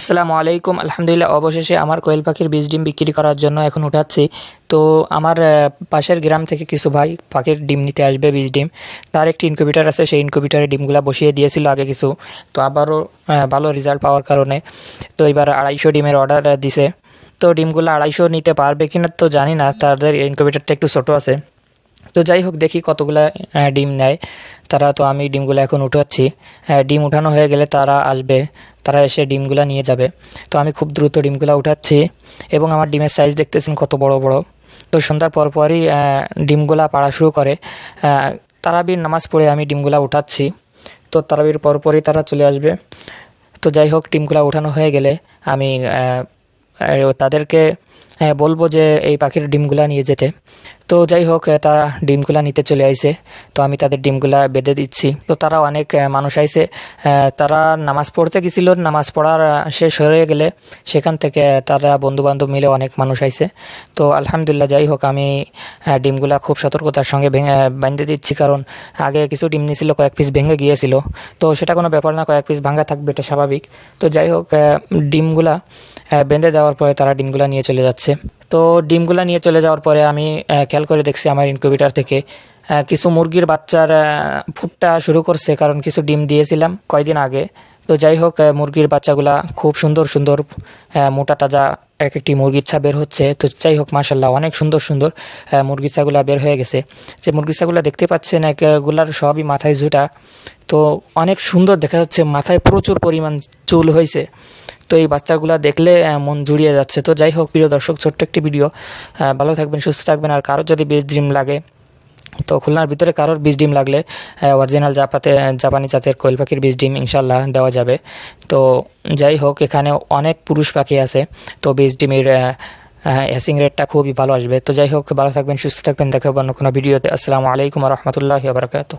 আসসালামু আলাইকুম। আলহামদুলিল্লাহ, অবশেষে আমার কোয়েল পাখির বীজ ডিম বিক্রি করার জন্য এখন উঠাচ্ছি। তো আমার পাশের গ্রাম থেকে কিছু ভাই পাখির ডিম নিতে আসবে, বীজ ডিম। তার একটি ইনকিউবেটার আছে, সেই ইনকিউবেটারে ডিমগুলা বসিয়ে দিয়েছিল আগে কিছু। তো আবারও ভালো রেজাল্ট পাওয়ার কারণে। তো এবার আড়াইশো ডিমের অর্ডার দিছে। তো ডিমগুলো আড়াইশো নিতে পারবে কিনা তো জানি না। তাদের ইনকিউবেটারটা একটু ছোটো আছে। তো যাই হোক দেখি কতগুলা ডিম নেয়। তারা তো আমি ডিমগুলো এখন উঠাচ্ছি। ডিম উঠানো হয়ে গেলে তারা আসবে। তারা এসে ডিমগুলো নিয়ে যাবে। তো আমি খুব দ্রুত ডিমগুলো উঠাচ্ছি এবং আমার ডিমের সাইজ দেখতেছেন কত বড় বড়। তো সন্ধ্যার পরপরই ডিমগুলা পাড়া শুরু করে। তারাবির নামাজ পড়ে আমি ডিমগুলা উঠাচ্ছি। তো তারাবির পরপরই তারা চলে আসবে। তো যাই হোক ডিমগুলা উঠানো হয়ে গেলে আমি তাদেরকে বলব যে এই পাখির ডিমগুলা নিয়ে যেতে। তো যাই হোক তারা ডিমগুলা নিতে চলে আইছে। তো আমি তাদের ডিমগুলা বেঁধে দিচ্ছি। তো তারা অনেক মানুষ আইছে। তারা নামাজ পড়তে গেছিল। নামাজ পড়ার শেষ হয়ে গেলে সেখান থেকে তারা বন্ধু বান্ধব মিলে অনেক মানুষ আইছে। তো আলহামদুলিল্লাহ, যাই হোক, আমি ডিমগুলা খুব সতর্কতার সঙ্গে ভেঙে বাঁধতে দিচ্ছি। কারণ আগে কিছু ডিম নিয়েছিল কয়েক পিস ভেঙে গিয়েছিল। তো সেটা কোনো ব্যাপার না, কয়েক পিস ভাঙা থাকবে, এটা স্বাভাবিক। তো যাই হোক ডিমগুলা বেঁধে দেওয়ার পরে তারা ডিমগুলা নিয়ে চলে যাচ্ছে। তো ডিমগুলা নিয়ে চলে যাওয়ার পরে আমি খেয়াল করে দেখছি আমার ইনকিউবেটার থেকে কিছু মুরগির বাচ্চার ফুটটা শুরু করছে, কারণ কিছু ডিম দিয়েছিলাম কয়দিন আগে। তো যাই হোক মুরগির বাচ্চাগুলা খুব সুন্দর সুন্দর মোটা তাজা এক একটি মুরগির ছা বের হচ্ছে। তো যাই হোক মাসাল্লাহ অনেক সুন্দর সুন্দর মুরগির ছাগুলা বের হয়ে গেছে। যে মুরগির ছাগুলা দেখতে পাচ্ছেন এগুলার সবই মাথায় ঝুটা তো অনেক সুন্দর দেখা যাচ্ছে, মাথায় প্রচুর পরিমাণ চুল হয়েছে তো এই বাচ্চাগুলো দেখলে মন জুড়িয়ে যাচ্ছে। তো যাই হোক, প্রিয় দর্শক, ছোট্ট একটি ভিডিও। ভালো থাকবেন, সুস্থ থাকবেন। আর কারোর যদি বেশ ড্রিম লাগে, তো খুলনার ভিতরে কারোর বীজ ডিম লাগলে অরিজিনাল জাপাতে, জাপানি জাতের কোয়েল পাখির বীজ ডিম ইনশাল্লাহ দেওয়া যাবে। তো যাই হোক, এখানে অনেক পুরুষ পাখি আছে। তো বীজ ডিমের হ্যাসিং রেটটা খুবই ভালো আসবে। তো যাই হোক, ভালো থাকবেন, সুস্থ থাকবেন। দেখা হবে অন্য কোনো ভিডিওতে। আসসালামু আলাইকুম রহমতুল্লাহ বারকাত